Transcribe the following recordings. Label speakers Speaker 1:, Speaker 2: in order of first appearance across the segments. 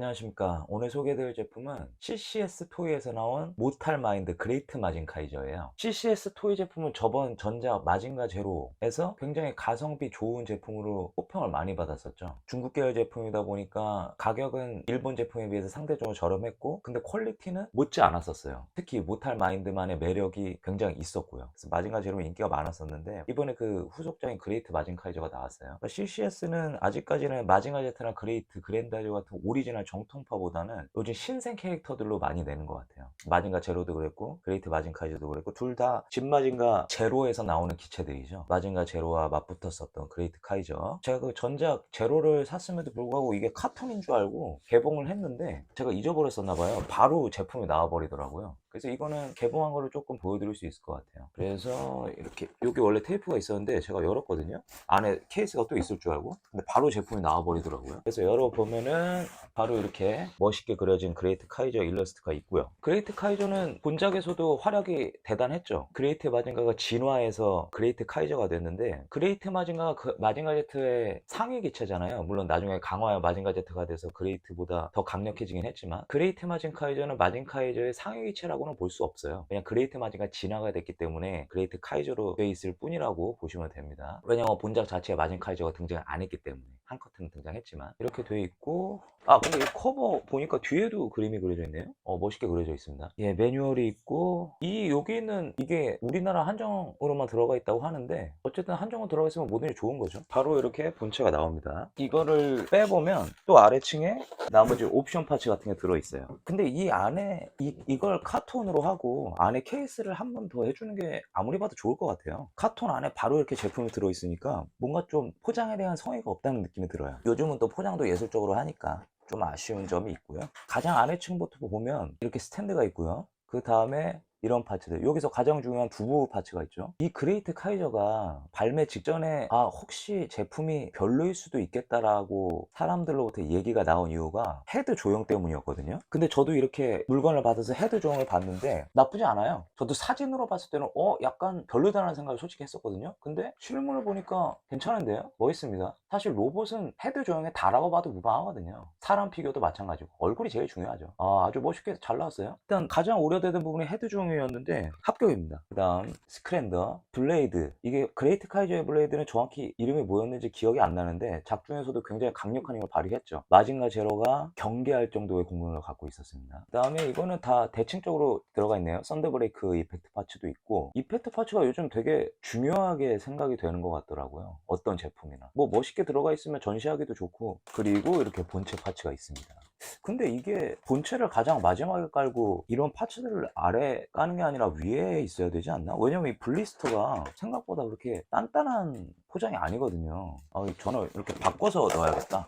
Speaker 1: 안녕하십니까. 오늘 소개해드릴 제품은 CCS 토이에서 나온 모탈 마인드 그레이트 마진 카이저예요. CCS 토이 제품은 저번 전작 마징가 제로에서 굉장히 가성비 좋은 제품으로 호평을 많이 받았었죠. 중국 계열 제품이다 보니까 가격은 일본 제품에 비해서 상대적으로 저렴했고, 근데 퀄리티는 못지 않았었어요. 특히 모탈 마인드만의 매력이 굉장히 있었고요. 그래서 마징가 제로 인기가 많았었는데 이번에 그 후속작인 그레이트 마징 카이저가 나왔어요. CCS는 아직까지는 마징가 제트나 그레이트, 그랜다이저 같은 오리지널 정통파보다는 요즘 신생 캐릭터들로 많이 내는 것 같아요. 마징가 제로도 그랬고 그레이트 마징카이저도 그랬고 둘다 진마징가 제로에서 나오는 기체들이죠. 마징가 제로와 맞붙었었던 그레이트 카이저. 제가 그 전작 제로를 샀음에도 불구하고 이게 카톤인 줄 알고 개봉을 했는데 제가 잊어버렸었나 봐요. 바로 제품이 나와버리더라고요. 그래서 이거는 개봉한 거를 조금 보여드릴 수 있을 것 같아요. 그래서 이렇게 여기 원래 테이프가 있었는데 제가 열었거든요. 안에 케이스가 또 있을 줄 알고 근데 바로 제품이 나와버리더라고요. 그래서 열어보면은 바로 이렇게 멋있게 그려진 그레이트 카이저 일러스트가 있고요. 그레이트 카이저는 본작에서도 활약이 대단했죠. 그레이트 마징가가 진화해서 그레이트 카이저가 됐는데 그레이트 마징가가 그 마징가 제트의 상위 기체잖아요. 물론 나중에 강화해 마징가 제트가 돼서 그레이트보다 더 강력해지긴 했지만 그레이트 마징 카이저는 마징 카이저의 상위 기체라고는 볼 수 없어요. 그냥 그레이트 마징가 진화가 됐기 때문에 그레이트 카이저로 되어 있을 뿐이라고 보시면 됩니다. 왜냐면 본작 자체에 마징 카이저가 등장을 안 했기 때문에 한 커트는 등장했지만 이렇게 되어 있고 아 근데 이 커버 보니까 뒤에도 그림이 그려져 있네요? 어 멋있게 그려져 있습니다. 예 매뉴얼이 있고 이 여기는 이게 우리나라 한정으로만 들어가 있다고 하는데 어쨌든 한정으로 들어가 있으면 뭐든지 좋은 거죠. 바로 이렇게 본체가 나옵니다. 이거를 빼보면 또 아래층에 나머지 옵션 파츠 같은 게 들어있어요 근데 이 안에 이, 이걸 카톤으로 하고 안에 케이스를 한 번 더 해주는 게 아무리 봐도 좋을 것 같아요 카톤 안에 바로 이렇게 제품이 들어있으니까 뭔가 좀 포장에 대한 성의가 없다는 느낌이 들어요 요즘은 또 포장도 예술적으로 하니까 좀 아쉬운 점이 있고요. 가장 아래층부터 보면 이렇게 스탠드가 있고요. 그 다음에 이런 파츠들. 여기서 가장 중요한 두부 파츠가 있죠. 이 그레이트 카이저가 발매 직전에 아 혹시 제품이 별로일 수도 있겠다라고 사람들로부터 얘기가 나온 이유가 헤드 조형 때문이었거든요. 근데 저도 이렇게 물건을 받아서 헤드 조형을 봤는데 나쁘지 않아요. 저도 사진으로 봤을 때는 어 약간 별로다라는 생각을 솔직히 했었거든요. 근데 실물을 보니까 괜찮은데요? 멋있습니다 사실 로봇은 헤드 조형에 다라고 봐도 무방하거든요 사람 피규어도 마찬가지고 얼굴이 제일 중요하죠 아, 아주 멋있게 잘 나왔어요 일단 가장 우려되는 부분이 헤드 조형 였는데 합격입니다. 그 다음 스크랜더, 블레이드 이게 그레이트 카이저의 블레이드는 정확히 이름이 뭐였는지 기억이 안 나는데 작중에서도 굉장히 강력한 힘을 발휘했죠. 마징가 제로가 경계할 정도의 공격을 갖고 있었습니다. 그 다음에 이거는 다 대칭적으로 들어가 있네요. 썬더브레이크 이펙트 파츠도 있고 이펙트 파츠가 요즘 되게 중요하게 생각이 되는 것 같더라고요. 어떤 제품이나 뭐 멋있게 들어가 있으면 전시하기도 좋고 그리고 이렇게 본체 파츠가 있습니다. 근데 이게 본체를 가장 마지막에 깔고 이런 파츠들을 아래 까는 게 아니라 위에 있어야 되지 않나? 왜냐면 이 블리스터가 생각보다 그렇게 단단한 포장이 아니거든요. 아, 저는 이렇게 바꿔서 넣어야겠다.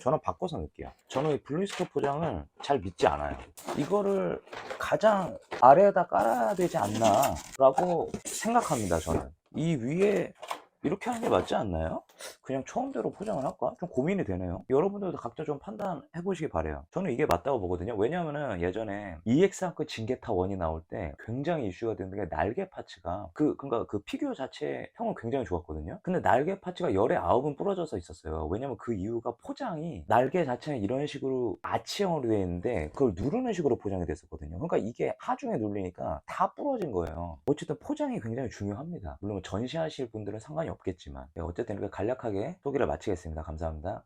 Speaker 1: 저는 바꿔서 넣을게요. 저는 이 블리스터 포장을 잘 믿지 않아요. 이거를 가장 아래에다 깔아야 되지 않나 라고 생각합니다, 저는. 이 위에 이렇게 하는 게 맞지 않나요? 그냥 처음대로 포장을 할까? 좀 고민이 되네요. 여러분들도 각자 좀 판단해 보시기 바래요. 저는 이게 맞다고 보거든요. 왜냐면은 예전에 EX1급 징게타 1이 나올 때 굉장히 이슈가 되는 게 날개 파츠가 그 그러니까 그 피규어 자체 형은 굉장히 좋았거든요. 근데 날개 파츠가 열에 아홉은 부러져서 있었어요. 왜냐면 그 이유가 포장이 날개 자체는 이런 식으로 아치형으로 되어 있는데 그걸 누르는 식으로 포장이 됐었거든요. 그러니까 이게 하중에 눌리니까 다 부러진 거예요. 어쨌든 포장이 굉장히 중요합니다. 물론 전시하실 분들은 상관이 없겠지만 네, 어쨌든 이렇게 간략 하게 소개를 마치겠습니다. 감사합니다.